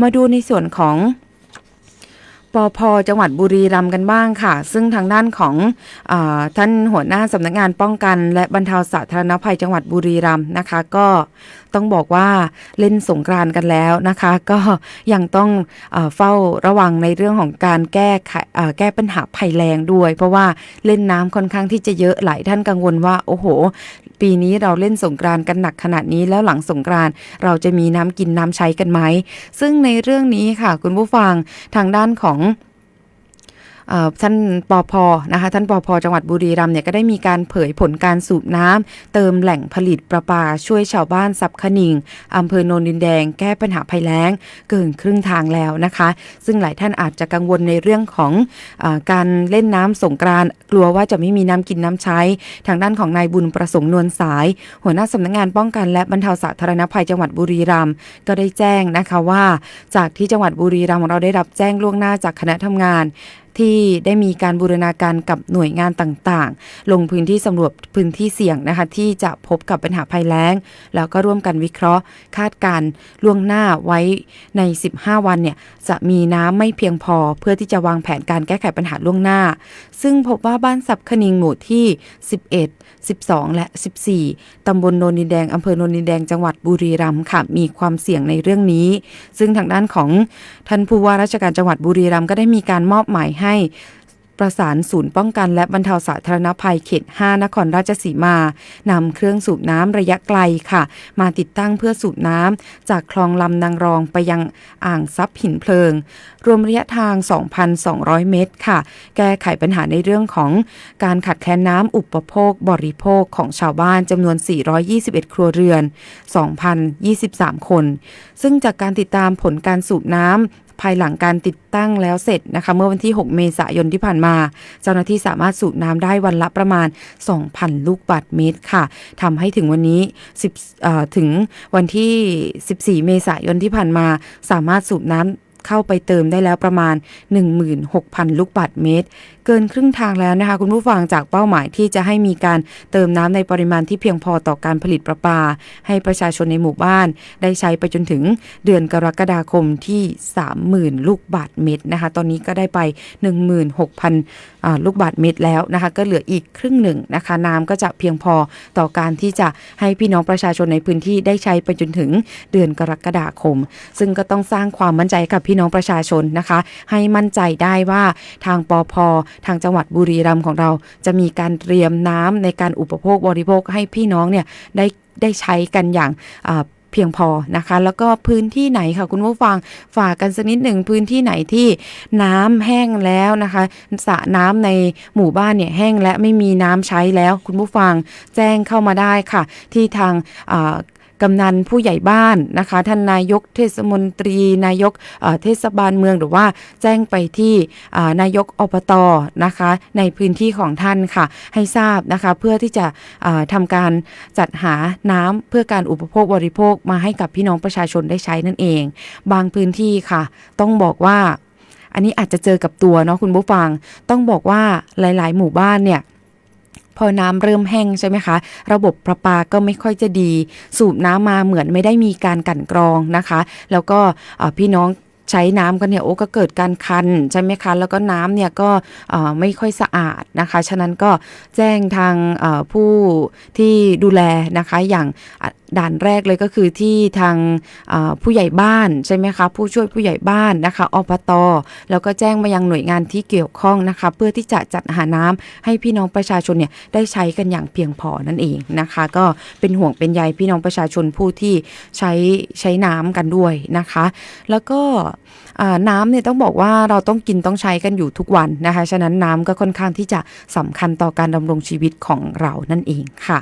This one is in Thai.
มาดูในส่วนของ ปอพจังหวัดบุรีรัมย์กันบ้างค่ะ ซึ่งทางด้านของอท่านหัวหน้าสำนักงานป้องกัน และบรรเทาสาธารณภัยจังหวัดบุรีรัมย์นะคะ ก็ต้องบอกว่าเล่นสงกรานต์กันแล้วนะคะ ก็ยังต้องอเฝ้าระวังในเรื่องของการแก้ไขแก้ปัญหาภัยแรงด้วย เพราะว่าเล่นน้ำค่อนข้างที่จะเยอะหลายท่านกังวลว่า โอ้โห ปีนี้เราเล่นสงกรานต์กันหนักขนาดนี้แล้วหลังสงกรานต์เราจะมีน้ำกินน้ำใช้กันไหมซึ่งในเรื่องนี้ค่ะคุณผู้ฟังทางด้านของของ ท่านปอพนะคะท่านปอพจังหวัดบุรีรัมย์เนี่ยก็ได้มีการเผยผลการสูบน้ำเติมแหล่งผลิตประปาช่วยชาวบ้านซับขนิงอำเภอโนนดินแดงแก้ปัญหาภัยแล้งเกินครึ่งทางแล้วนะคะ ซึ่งหลายท่านอาจจะกังวลในเรื่องของอการเล่นน้ำสงกรานต์กลัวว่าจะไม่มีน้ำกินน้ำใช้ ทางด้านของนายบุญประสงค์นวลสาย หัวหน้าสำนักงานป้องกันและบรรเทาสาธารณภัยจังหวัดบุรีรัมย์ก็ได้แจ้งนะคะว่า จากที่จังหวัดบุรีรัมย์เราได้รับแจ้งล่วงหน้าจากคณะทำงานที่ได้มีการบูรณาการกับหน่วยงานต่างๆ ลงพื้นที่สำรวจพื้นที่เสี่ยงนะคะ ที่จะพบกับปัญหาภัยแล้ง แล้วก็ร่วมกันวิเคราะห์ คาดการณ์ล่วงหน้าไว้ใน 15 วันเนี่ยจะมีน้ำไม่เพียงพอ เพื่อที่จะวางแผนการแก้ไขปัญหาล่วงหน้า ซึ่งพบว่าบ้านสับคณิงหมู่ที่ 11 12 และ 14 ตำบลโนนดินแดงอำเภอโนนดินแดงจังหวัดบุรีรัมย์ค่ะ มีความเสี่ยงในเรื่องนี้ ซึ่งทางด้านของท่านผู้ว่าราชการจังหวัดบุรีรัมย์ก็ได้มีการมอบหมายให้ประสานศูนย์ป้องกันและบรรเทาสาธารณภัยเขต 5 นครราชสีมานำเครื่องสูบน้ำระยะไกลค่ะ มาติดตั้งเพื่อสูบน้ำจากคลองลำนางรองไปยังอ่างซับหินเพลิง รวมระยะทาง 2,200 เมตรค่ะ แก้ไขปัญหาในเรื่องของการขาดแคลนน้ำอุปโภค บริโภคของชาวบ้านจำนวน 421 ครัวเรือน 2,023 คน ซึ่งจากการติดตามผลการสูบน้ำ ภายหลังการติดตั้งแล้วเสร็จนะคะเมื่อวันที่ 6 เมษายนที่ผ่านมา เจ้าหน้าที่สามารถสูบน้ำได้วันละประมาณ 2,000 ลูกบาศก์เมตรค่ะทำให้ถึงวันนี้10ถึงวันที่ 14 เมษายนที่ผ่านมาสามารถสูบน้ำ เข้าไปเติมได้แล้วประมาณ 16,000 ลูกบาศก์เมตร เกินครึ่งทางแล้วนะคะ คุณผู้ฟังจากเป้าหมายที่จะให้มีการเติมน้ำในปริมาณที่เพียงพอต่อการผลิตประปา ให้ประชาชนในหมู่บ้าน ได้ใช้ไปจนถึงเดือนกรกฎาคมที่ 30,000 ลูกบาศก์เมตรนะคะ ตอนนี้ก็ได้ไป 16,000อ่าลูกบาศก์เมตรแล้วนะคะ ก็เหลืออีกครึ่งหนึ่งนะคะน้ำก็จะเพียงพอต่อการที่จะให้พี่น้องประชาชนในพื้นที่ได้ใช้ไปจนถึงเดือนกรกฎาคม ซึ่งก็ต้องสร้างความมั่นใจกับพี่น้องประชาชนนะคะ ให้มั่นใจได้ว่าทางปอพทางจังหวัดบุรีรัมย์ของเรา จะมีการเตรียมน้ำในการอุปโภคบริโภคให้พี่น้องเนี่ยได้ได้ใช้กันอย่างเพียงพอนะคะ แล้วก็พื้นที่ไหนค่ะคุณผู้ฟังฝากกันสักนิดหนึ่งพื้นที่ไหนที่น้ำแห้งแล้วนะคะสระน้ำในหมู่บ้านเนี่ยแห้งและไม่มีน้ำใช้แล้วคุณผู้ฟังแจ้งเข้ามาได้ค่ะ ที่ทางอ่า กำนันผู้ใหญ่บ้านนะคะ ท่านนายกเทศมนตรี นายกเเทศบาลเมืองหรือว่าแจ้งไปที่นายกอบตนะคะ ในพื้นที่ของท่านค่ะ ให้ทราบนะคะเพื่อที่จะอ่าทำการจัดหาน้ำเพื่อการอุปโภคบริโภคมาให้กับพี่น้องประชาชนได้ใช้นั่นเอง บางพื้นที่ค่ะ ต้องบอกว่า อันนี้อาจจะเจอกับตัวเนาะคุณผู้ฟัง ต้องบอกว่าหลาย ๆ หมู่บ้านเนี่ย พอน้ำเริ่มแห้งใช่ไหมคะ ระบบประปาก็ไม่ค่อยจะดี สูบน้ำมาเหมือนไม่ได้มีการกั่นกรองนะคะ แล้วก็พี่น้องใช้น้ำกันเนี่ยโอ้ก็เกิดการคันใช่ไหมคะแล้วก็น้ำเนี่ยก็ไม่ค่อยสะอาดนะคะ ฉะนั้นก็แจ้งทางผู้ที่ดูแลนะคะอย่าง ด่านแรกเลยก็คือที่ทางผู้ใหญ่บ้านใช่ไหมคะผู้ช่วยผู้ใหญ่บ้านนะคะอบตแล้วก็แจ้งมายังหน่วยงานที่เกี่ยวข้องนะคะ เพื่อที่จะจัดหาน้ำให้พี่น้องประชาชนเนี่ยได้ใช้กันอย่างเพียงพอนั่นเองนะคะ ก็เป็นห่วงเป็นใยพี่น้องประชาชนผู้ที่ใช้ใช้น้ำกันด้วยนะคะ แล้วก็น้ำเนี่ยต้องบอกว่าเราต้องกินต้องใช้กันอยู่ทุกวันนะคะ ฉะนั้นน้ำก็ค่อนข้างที่จะสำคัญต่อการดำรงชีวิตของเรานั่นเองค่ะ